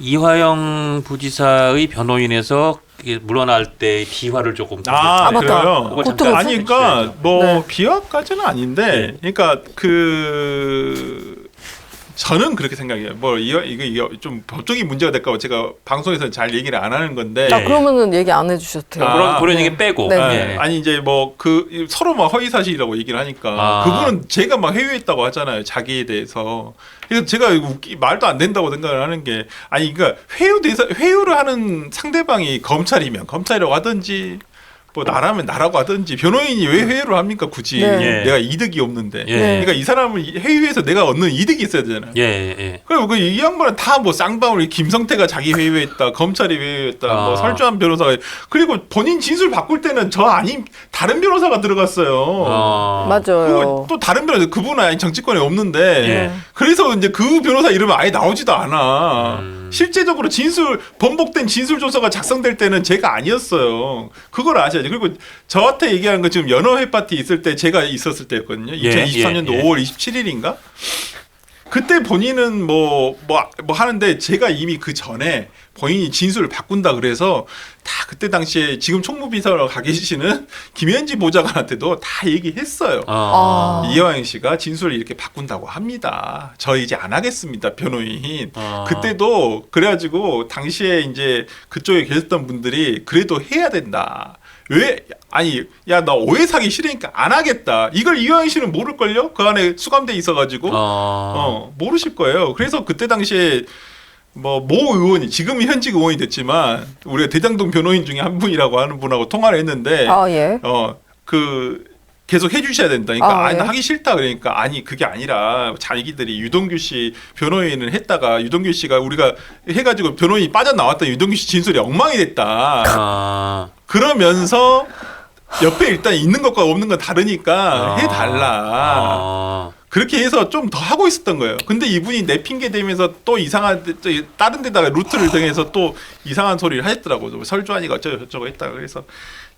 이화영 부지사의 변호인에서 이게 물러날 때 비화를 조금 아, 아, 맞다. 그래요. 그거 고통을 잠깐 아니 그러니까 뭐 네. 비화까지는 아닌데 그러니까 그 저는 그렇게 생각해요. 뭐 이거 이거 이거 좀 법적인 문제가 될까 봐 제가 방송에서 잘 얘기를 안 하는 건데 아, 그러면은 얘기 안 해주셔도 돼요. 아, 그런 그런 네. 얘기 빼고 네. 아, 예. 아니 이제 뭐 그 서로 막 허위 사실이라고 얘기를 하니까 아. 그분은 제가 막 회유했다고 하잖아요 자기에 대해서 그래서 제가 웃기 말도 안 된다고 생각을 하는 게 아니 그러니까 회유 대사 회유를 하는 상대방이 검찰이면 검찰이라고 하든지 뭐 나라면 나라고 하든지 변호인이 왜 회유를 합니까 굳이 네. 예. 내가 이득이 없는데 예. 그러니까 이 사람을 회유해서 내가 얻는 이득이 있어야 되잖아요. 예, 예, 예. 그리고 그 이 양반은 다 뭐 쌍방울 김성태가 자기 회유했다 검찰이 회유했다 아. 뭐 설주한 변호사가 그리고 본인 진술 바꿀 때는 저 아닌 다른 변호사가 들어갔어요. 어. 맞아요. 그리고 또 다른 변호사 그분은 아니 정치권에 없는데 예. 그래서 이제 그 변호사 이름은 아예 나오지도 않아. 음. 실제적으로 진술 번복된 진술 조서가 작성될 때는 제가 아니었어요. 그걸 아셔 야죠. 그리고 저한테 얘기하는 거 지금 연어회 파티 있을 때 제가 있었을 때였거든요. 예, 2023년도 예, 예. 5월 27일인가? 그때 본인은 뭐, 뭐, 뭐 하는데 제가 이미 그 전에 본인이 진술을 바꾼다 그래서 다 그때 당시에 지금 총무비서로 가 계시는 김현지 보좌관한테도 다 얘기했어요. 어. 아. 이화영 씨가 진술을 이렇게 바꾼다고 합니다. 저 이제 안 하겠습니다, 변호인. 어. 그때도 그래가지고 당시에 이제 그쪽에 계셨던 분들이 그래도 해야 된다. 왜 아니 야 나 오해 사기 싫으니까 안 하겠다. 이걸 이화영 씨는 모를걸요? 그 안에 수감돼 있어가지고 어. 어 모르실 거예요. 그래서 그때 당시에 뭐 모 의원이 지금은 현직 의원이 됐지만 우리가 대장동 변호인 중에 한 분이라고 하는 분하고 통화를 했는데 아 예. 어그 계속 해주셔야 된다. 그러니까 아, 아, 니 네. 하기 싫다 그러니까 아니 그게 아니라 자기들이 유동규 씨 변호인을 했다가 유동규 씨가 우리가 해가지고 변호인이 빠져나왔던 유동규 씨 진술이 엉망이 됐다. 아. 그러면서 옆에 일단 있는 것과 없는 건 다르니까 아. 해달라. 아. 그렇게 해서 좀 더 하고 있었던 거예요. 근데 이분이 내 핑계 대면서 또 이상한 데- 저 다른 데다가 루트를 정해서 또 이상한 소리를 하셨더라고 요. 설주환이가 어쩌고 저쩌고 했다. 그래서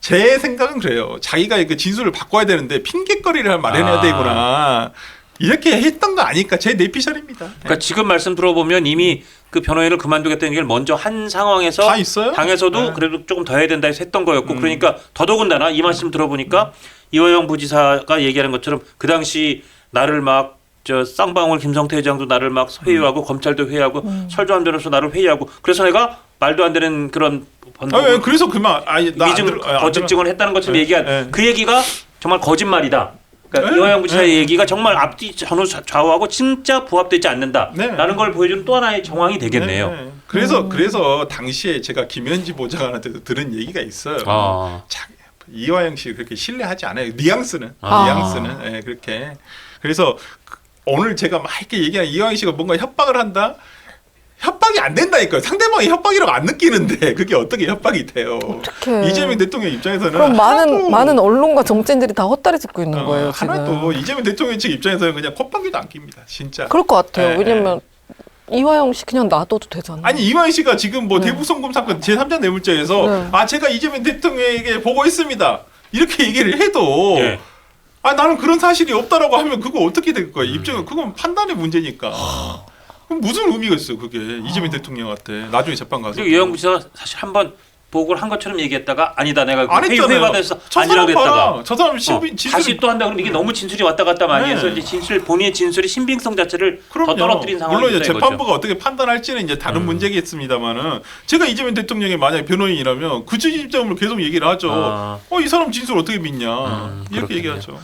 제 생각은 그래요. 자기가 그 진술을 바꿔야 되는데 핑계거리를 마련해야 아. 되구나. 이렇게 했던 거 아니까 제 내피셜입니다. 그러니까 지금 말씀 들어보면 이미 그 변호인을 그만두겠다는 얘기를 먼저 한 상황에서 다 있어요? 당에서도 네. 그래도 조금 더 해야 된다 해서 했던 거였고 음. 그러니까 더더군다나 이 말씀 들어보니까 이화영 부지사가 얘기하는 것처럼 그 당시 나를 막 저 쌍방울 김성태 회장도 나를 막 회유하고 검찰도 회유하고 설주한 변호사 나를 회유하고 그래서 내가 말도 안 되는 그런 아, 번복을 왜 그래서 그만 아니 미증 들어- 아, 안 거짓 들어- 증언을 했다는 것처럼 네, 얘기한 네. 그 얘기가 정말 거짓말이다. 그러니까 네, 이화영 부지사의 네. 얘기가 정말 앞뒤 전후 좌- 좌우하고 진짜 부합되지 않는다라는 네. 걸 보여주는 또 하나의 정황이 되겠네요. 네. 그래서 그래서 당시에 제가 김현지 보좌관한테도 들은 얘기가 있어요. 아. 자, 이화영 씨 그렇게 신뢰하지 않아요. 뉘앙스는 아. 뉘앙스는 예, 그렇게 그래서 그- 오늘 제가 막 이렇게 얘기하는 이화영 씨가 뭔가 협박을 한다. 협박이 안 된다니까요. 상대방이 협박이라고 안 느끼는데 그게 어떻게 협박이 돼요? 어떡해. 이재명 대통령 입장에서는 그럼 많은 하나도- 많은 언론과 정치인들이 다 헛다리 짚고 있는 어, 거예요 지금. 하나도 이재명 대통령 측 입장에서는 그냥 콧방귀도 안 낍니다. 진짜. 그럴 것 같아요. 네, 왜냐면 이화영 씨 그냥 놔둬도 되잖아요. 아니 이화영 씨가 지금 뭐 네. 대북송금 사건 제3자 뇌물죄에서 네. 아 제가 이재명 대통령에게 보고했습니다 이렇게 얘기를 해도 예. 아 나는 그런 사실이 없다라고 하면 그거 어떻게 될 거야 음. 입장은 그건 판단의 문제니까 그럼 무슨 의미가 있어요 그게 이재명 대통령한테 나중에 재판 가서 그리고 이화영 부 지사가 사실 한번 보고를 한 것처럼 얘기했다가 아니다 내가 안 회의 했잖아요 회의받아서 저 아니라고 했다가 봐라 저 사람 어, 신빙 진술 다시 또 한다 그러면 이게 너무 진술이 왔다 갔다 많이 네. 해서 이제 진술 본인의 진술의 신빙성 자체를. 더 떨어뜨린 상황이 물론 이제 됐다 이거죠. 재판부가 어떻게 판단할지는 이제 다른 음. 문제겠습니다만은 제가 이재명 대통령이 만약 변호인이라면 그 지점을 계속 얘기를 하죠. 아. 어 이 사람 진술 어떻게 믿냐 음, 이렇게 그렇겠네요. 얘기하죠.